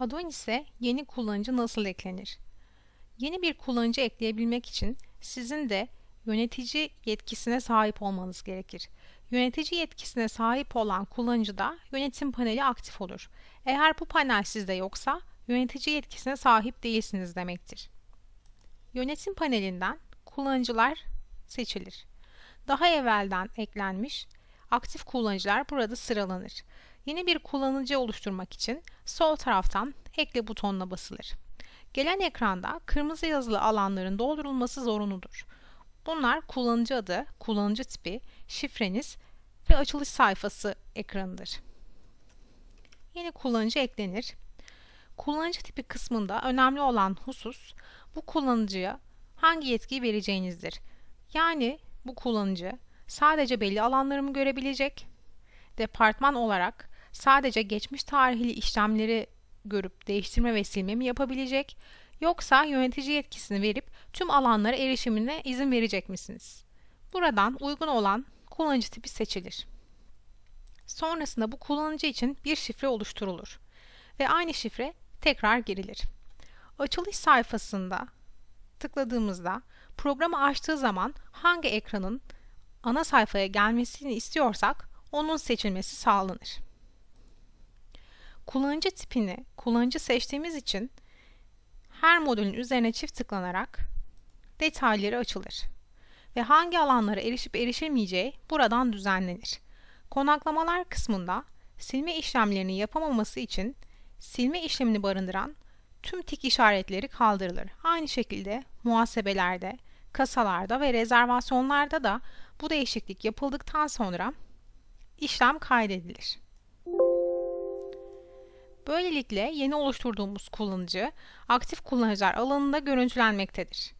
Adonis'e yeni kullanıcı nasıl eklenir? Yeni bir kullanıcı ekleyebilmek için sizin de yönetici yetkisine sahip olmanız gerekir. Yönetici yetkisine sahip olan kullanıcıda yönetim paneli aktif olur. Eğer bu panel sizde yoksa yönetici yetkisine sahip değilsiniz demektir. Yönetim panelinden kullanıcılar seçilir. Daha evvelden eklenmiş aktif kullanıcılar burada sıralanır. Yeni bir kullanıcı oluşturmak için sol taraftan ekle butonuna basılır. Gelen ekranda kırmızı yazılı alanların doldurulması zorunludur. Bunlar kullanıcı adı, kullanıcı tipi, şifreniz ve açılış sayfası ekranıdır. Yeni kullanıcı eklenir. Kullanıcı tipi kısmında önemli olan husus bu kullanıcıya hangi yetkiyi vereceğinizdir. Yani bu kullanıcı sadece belli alanları mı görebilecek? Departman olarak sadece geçmiş tarihli işlemleri görüp değiştirme ve silme mi yapabilecek? Yoksa yönetici yetkisini verip tüm alanlara erişimine izin verecek misiniz? Buradan uygun olan kullanıcı tipi seçilir. Sonrasında bu kullanıcı için bir şifre oluşturulur ve aynı şifre tekrar girilir. Açılış sayfasında tıkladığımızda programı açtığı zaman hangi ekranın ana sayfaya gelmesini istiyorsak onun seçilmesi sağlanır. Kullanıcı tipini kullanıcı seçtiğimiz için her modülün üzerine çift tıklanarak detayları açılır ve hangi alanlara erişip erişilmeyeceği buradan düzenlenir. Konaklamalar kısmında silme işlemlerini yapamaması için silme işlemini barındıran tüm tik işaretleri kaldırılır. Aynı şekilde muhasebelerde, kasalarda ve rezervasyonlarda da bu değişiklik yapıldıktan sonra işlem kaydedilir. Böylelikle yeni oluşturduğumuz kullanıcı aktif kullanıcılar alanında görüntülenmektedir.